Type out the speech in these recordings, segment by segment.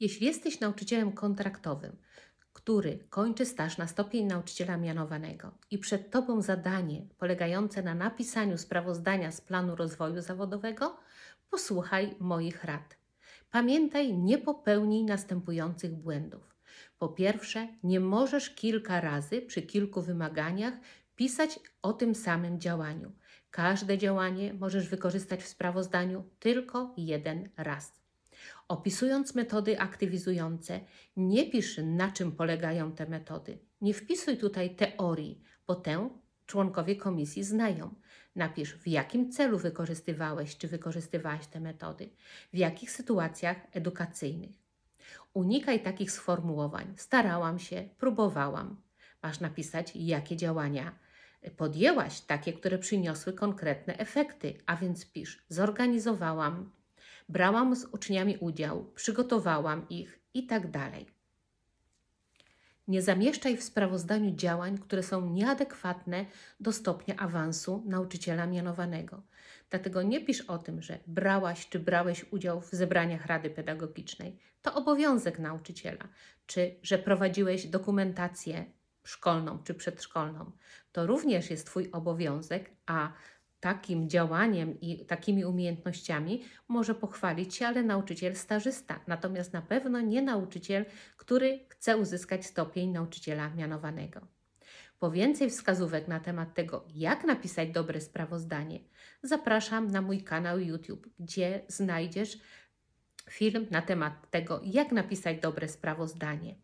Jeśli jesteś nauczycielem kontraktowym, który kończy staż na stopień nauczyciela mianowanego i przed Tobą zadanie polegające na napisaniu sprawozdania z planu rozwoju zawodowego, posłuchaj moich rad. Pamiętaj, nie popełnij następujących błędów. Po pierwsze, nie możesz kilka razy przy kilku wymaganiach pisać o tym samym działaniu. Każde działanie możesz wykorzystać w sprawozdaniu tylko jeden raz. Opisując metody aktywizujące, nie pisz na czym polegają te metody. Nie wpisuj tutaj teorii, bo tę członkowie komisji znają. Napisz, w jakim celu wykorzystywałeś czy wykorzystywałaś te metody, w jakich sytuacjach edukacyjnych. Unikaj takich sformułowań. Starałam się, próbowałam. Masz napisać, jakie działania podjęłaś, takie, które przyniosły konkretne efekty, a więc pisz: zorganizowałam, brałam z uczniami udział, przygotowałam ich i tak. Nie zamieszczaj w sprawozdaniu działań, które są nieadekwatne do stopnia awansu nauczyciela mianowanego. Dlatego nie pisz o tym, że brałaś czy brałeś udział w zebraniach Rady Pedagogicznej. To obowiązek nauczyciela. Czy że prowadziłeś dokumentację szkolną czy przedszkolną. To również jest Twój obowiązek, a takim działaniem i takimi umiejętnościami może pochwalić się, ale nauczyciel stażysta, natomiast na pewno nie nauczyciel, który chce uzyskać stopień nauczyciela mianowanego. Po więcej wskazówek na temat tego, jak napisać dobre sprawozdanie, zapraszam na mój kanał YouTube, gdzie znajdziesz film na temat tego, jak napisać dobre sprawozdanie.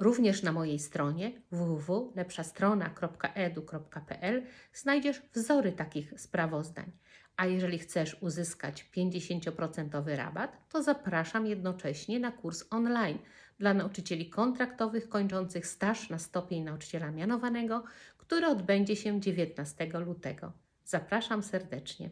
Również na mojej stronie www.lepszastrona.edu.pl znajdziesz wzory takich sprawozdań. A jeżeli chcesz uzyskać 50% rabat, to zapraszam jednocześnie na kurs online dla nauczycieli kontraktowych kończących staż na stopień nauczyciela mianowanego, który odbędzie się 19 lutego. Zapraszam serdecznie.